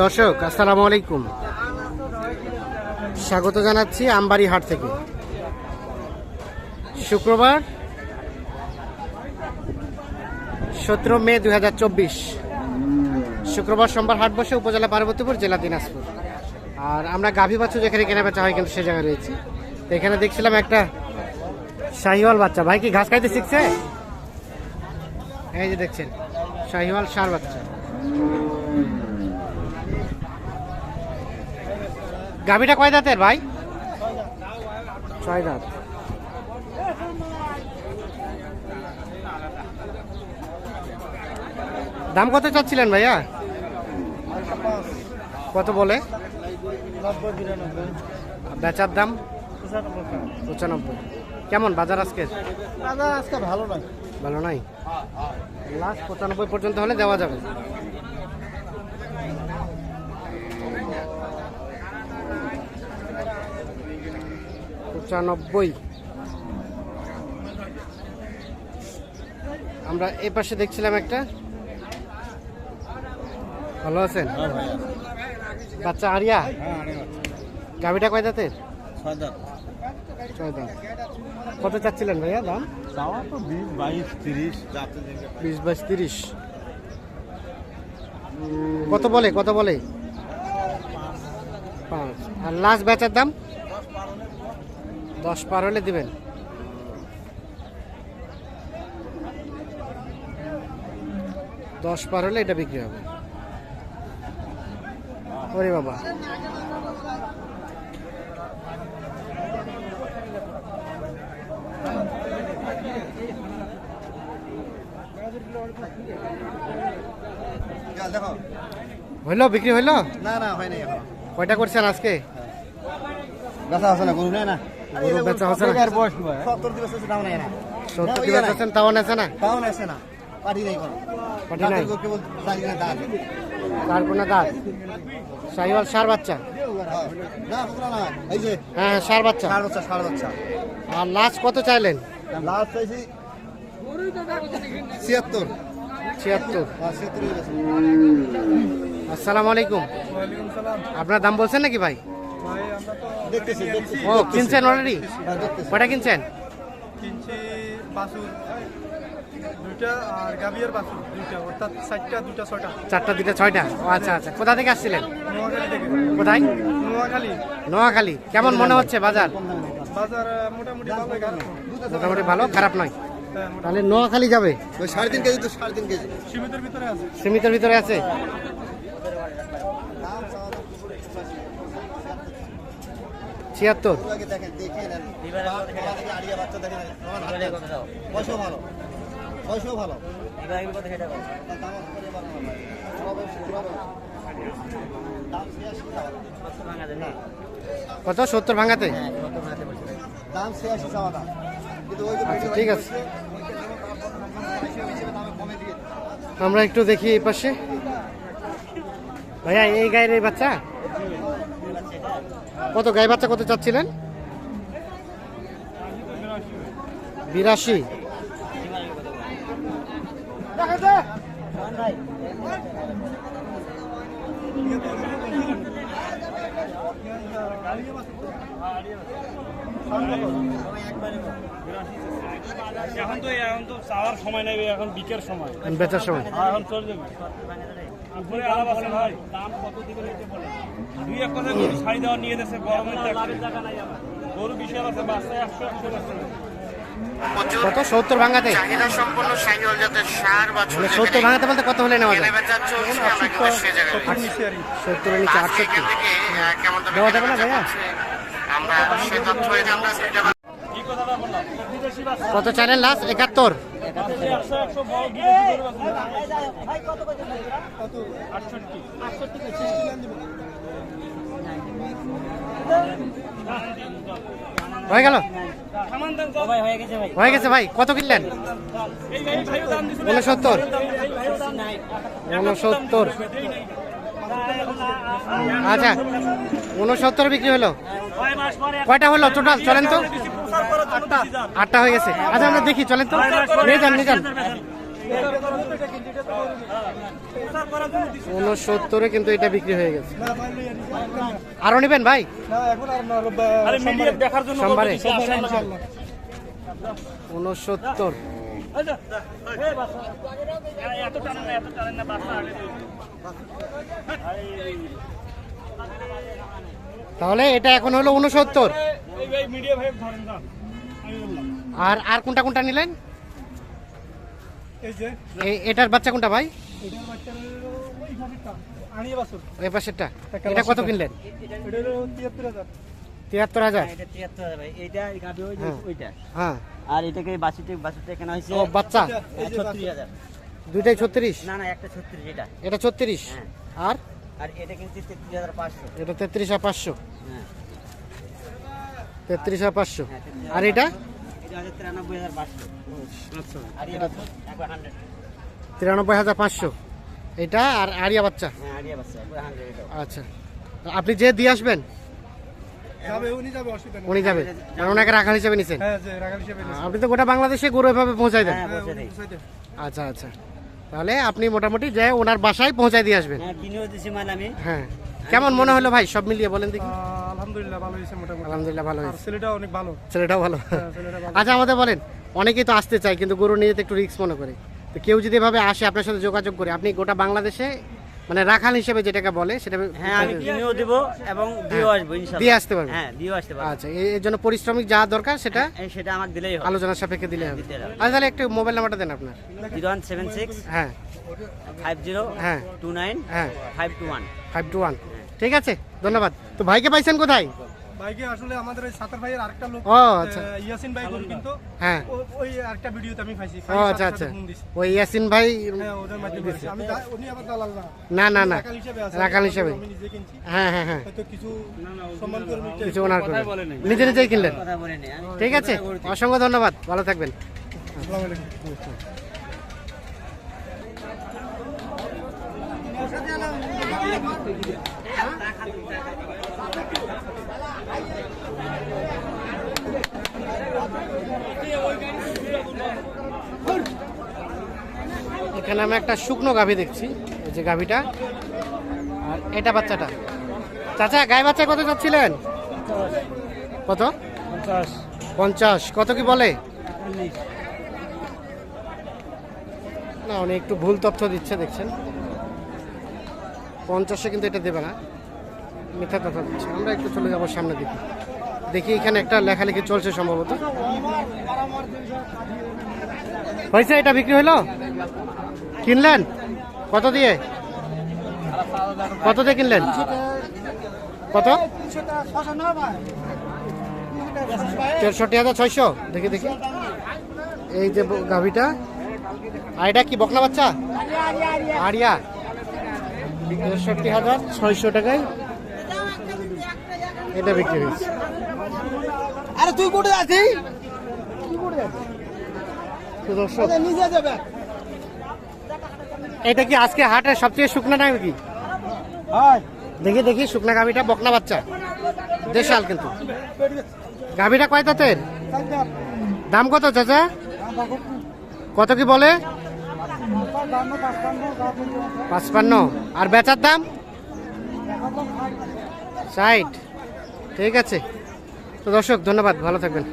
দর্শক, আসসালামু আলাইকুম। স্বাগত জানাচ্ছি আমবাড়ি হাট থেকে। শুক্রবার, সতেরো মে দুই হাজার চব্বিশ। শুক্রবার সোমবার হাট বসে উপজেলা পার্বতীপুর, জেলা দিনাজপুর। আর আমরা গাভী বাচ্চা যেখানে কেনা বেচা হয় কিন্তু সে জায়গায় রয়েছি। এখানে দেখছিলাম একটা শাহিওয়াল বাচ্চা। ভাই কি ঘাস খাইতে শিখছে? এই যে দেখছেন, শাহিওয়াল সার বাচ্চা। গাভিটা কয় দাঁতের ভাই? ছয় দাঁত। দাম কত চাচ্ছিলেন ভাইয়া? কত বলে? বেচার দাম? পঁচানব্বই। কেমন বাজার আজকে দাদা আজকে ভালো নয় ভালো নাই? লাস্ট পঁচানব্বই পর্যন্ত হলে দেওয়া যাবে। পঁচানব্বই। আমরা এই পাশে দেখছিলাম একটা। ভালো আছেন? বাচ্চা আরিয়া? গাভিটা কয় দাঁতের? ছয় দাঁত। কত চাচ্ছিলেন ভাইয়া দাম? বিশ বাইশ তিরিশ বিশ বাইশ তিরিশ। কত বলে কত বলে? পাঁচ। আর লাস্ট বেচার দাম? দশ পার হলে দিবেন। দশ পার হলে এটা বিক্রি হবে। ওরে বাবা। হইল বিক্রি হইল? না না হয় নাই কয়টা করছেন আজকে? বেচা আছে না গরু নেই না? গরু বেচা হচ্ছে না? সত্তর দিবস আছে দাম নেই না। সত্তর দিবস ওই তাও নেছে না? তাও নেছে না। পাঠি নেই কোনো। পাঠি নাই? কেবল চারি না দাঁত তার কোনো দাঁত সাইওয়াল সার বাচ্চা? হ্যাঁ। না পুরা না। এই যে হ্যাঁ হ্যাঁ সার বাচ্চা। বাচ্চা বাচ্চা। আর লাস্ট কত চাইলেন? লাস্ট চাইছি ছিয়াত্তর। ছিয়াত্তর। হ্যাঁ, হয়ে। আসসালামু আলাইকুম। আপনার দাম বলছেন নাকি ভাই? ও কিনছেন অলরেডি কয়টা কিনছেন? কিনছি বাসুর দুইটা আর গাবিয়ার বাসুর দুইটা অর্থাৎ চারটা দুটা ছয়টা। চারটা দুটা ছয়টা? ও আচ্ছা আচ্ছা। কোথা থেকে আসছিলেন? নোয়াখালী থেকে। কোথায়? নোয়াখালী। নোয়াখালী। কেমন মনে হচ্ছে বাজার? বাজার মোটামুটি ভালো খারাপ মোটামুটি ভালো খারাপ নয়? হ্যাঁ, তাহলে নোয়াখালী যাবে? ওই সাড়ে তিন কেজি তো সাড়ে তিন কেজি। সীমিতের ভিতরে আছে। সীমিতের ভিতরে আছে? ছিয়াত্তর। কত? সত্তর ভাঙাতে? আচ্ছা, ঠিক আছে। আমরা একটু দেখি এই পাশে। ভাইয়া এই গায়ের এই বাচ্চা? কত গায়ে বাচ্চা কত চাচ্ছিলেন? বিরাশি। এখন তো এখন তো চাওয়ার সময় নেই এখন বিকের সময়। বেচার সময়। এখন চলে যাবে। উপরে আলাপ আছে ভাই। দাম কত দিকে বলে দুই এক কথা গরু দেওয়া নিয়ে গরমের নাই গরু বিশাল আছে বাচ্চায় একশো একশো আছে। কত? সত্তর ভাঙাতে? চাহিদা সম্পন্ন সাইকেল জাতের সার বাছুর মানে সত্তর ভাঙাতে বলতে কত হলে নেওয়া যায়? নিচে দেওয়া যাবে না ভাইয়া? কত চাইলেন লাস্ট একাত্তর। হয়ে গেল? হয়ে গেছে ভাই। কত কিনলেন? উনসত্তর উনসত্তর আচ্ছা উনসত্তর বিক্রি হলো। ছয় মাস পরে কয়টা হলো টোটাল চলেন তো। আটটা হয়ে গেছে। আচ্ছা আমরা দেখি চলেন তো। নিয়ে যান নিয়ে যান। উনসত্তরে কিন্তু এটা বিক্রি হয়ে গেছে। আরও নেবেন ভাই? না এখন আর না রোববার আরে মিডিয়া দেখার জন্য সোমবারে। উনসত্তর। তাহলে এটা এখন হলো উনসত্তর এই এই আর আর কোনটা কোনটা নিলেন? এই এটার বাচ্চা কোনটা ভাই? পাশেরটা এটা কত কিনলেন? তিয়াত্তর হাজার। হাজার? হাজার হ্যাঁ। ওইটা। হ্যাঁ। আর এটাকে বাসিতে বাসিতে কেনা হয়েছে ও বাচ্চা। ছত্রিশ হাজার। দুইটাই ছত্রিশ? না না একটা ছত্রিশ এটা। এটা ছত্রিশ? হ্যাঁ। আর? আর এটা কিন্তু তেত্রিশ হাজার পাঁচশো। এটা তেত্রিশ আর পাঁচশো। হ্যাঁ তেত্রিশ আর পাঁচশো হ্যাঁ, তেত্রিশ আর এটা এটা হচ্ছে তিরানব্বই হাজার পাঁচশো। আর এটা তিরানব্বই হাজার পাঁচশো। এটা আর আরিয়া বাচ্চা? হ্যাঁ আচ্ছা। আপনি যে দিয়ে আসবেন? উনি যাবে উনি যাবে। আর ওনাকে রাখাল হিসেবে নিছেন? হ্যাঁ। আপনি তো গোটা বাংলাদেশে গরু এভাবে পৌঁছাই দেন। হ্যাঁ হ্যাঁ। আচ্ছা আচ্ছা। তাহলে আপনি মোটামুটি যে ওনার বাসায় পৌঁছায় দিয়ে আসবেন। হ্যাঁ। হ্যাঁ কেমন মনে হলো ভাই? সব মিলিয়ে বলেন দেখি। আলহামদুলিল্লাহ ভালো হয়েছে মোটামুটি। আলহামদুলিল্লাহ ভালো হয়েছে। ছেলেটা অনেক ভালো। ছেলেটাও ভালো। হ্যাঁ, ভালো। আচ্ছা আমাদের বলেন অনেকেই তো আসতে চায় কিন্তু গরু নিয়ে একটু রিস্ক মনে করে। তো কেউ যদি এভাবে আসে আপনার সাথে যোগাযোগ করে আপনি গোটা বাংলাদেশে মানে রাখাল হিসেবে যেটাকে বলে সেটা হ্যাঁ আমি কিনেও দিব এবং দিয়েও আসব দিয়ে আসতে পারবেন। হ্যাঁ দিয়েও আসতে পারব। আচ্ছা এর জন্য পরিশ্রমিক যা দরকার সেটা এই সেটা আমাকে দিলেই হবে। আলোচনার সাপেক্ষে দিলে হবে। আচ্ছা তাহলে একটু মোবাইল নাম্বারটা দেন আপনার। জিরো ওয়ান সেভেন সিক্স হ্যাঁ। ফাইভ জিরো হ্যাঁ। টু নাইন হ্যাঁ। Five two one. Five two one. ঠিক আছে ধন্যবাদ। তো ভাইকে পাইছেন কোথায়? বাইকে আসলে আমাদের ওই সাতার ভাইয়ের আরেকটা লোক ও, আচ্ছা। ইয়াসিন ভাই গরু কিন্তু। হ্যাঁ। ওই আরেকটা ভিডিওতে আমি পাইছি ও আচ্ছা আচ্ছা। ওই ইয়াসিন ভাই হ্যাঁ ওদের মাধ্যমে আমি উনি আবার দালাল না। না না না। রাখাল হিসেবে আছে। রাখাল হিসেবে। আমি নিজে কিনছি। হ্যাঁ হ্যাঁ হ্যাঁ। হয়তো কিছু সম্মান করে কিছু ওনার করে। নিজে নিজেই কিনলেন। কথা বলে নেই আমি ঠিক আছে অসংখ্য ধন্যবাদ। ভালো থাকবেন। আসসালামু আলাইকুম। এখানে আমি একটা শুকনো গাভী দেখছি এই যে গাভীটা। আর এটা বাচ্চাটা। চাচা গায়ে বাচ্চা কত চাচ্ছিলেন? কত? পঞ্চাশ। কত কি বলে? না উনি একটু ভুল তথ্য দিচ্ছে দেখছেন। পঞ্চাশে কিন্তু এটা দেবে না। মিথ্যা তথ্য দিচ্ছে আমরা একটু চলে যাব সামনে দিকে। দেখি এখানে একটা লেখালেখি চলছে সম্ভবত। হয়েছে এটা বিক্রি হলো? কিনলেন? কত দিয়ে? কত দিয়ে কিনলেন? কত? তেষট্টি হাজার ছয়শো। দেখি দেখি। এই যে গাভীটা। আর এটা কি বকলা বাচ্চা? আরিয়া তেষট্টি হাজার ছয়শো টাকায় এটা বিক্রি হয়েছে। আরে তুই কোথায় আছিস? এটা কি আজকে হাটের সবচেয়ে শুকনা টাইম কি? দেখি দেখি শুকনা গাভীটা বকনা বাচ্চা। দেশাল কিন্তু। গাভীটা কয় দাঁতের? দাম কত চাচা? কত কি বলে? পাঁচপান্ন। আর বেচার দাম? ষাট। ঠিক আছে। তো দর্শক ধন্যবাদ। ভালো থাকবেন।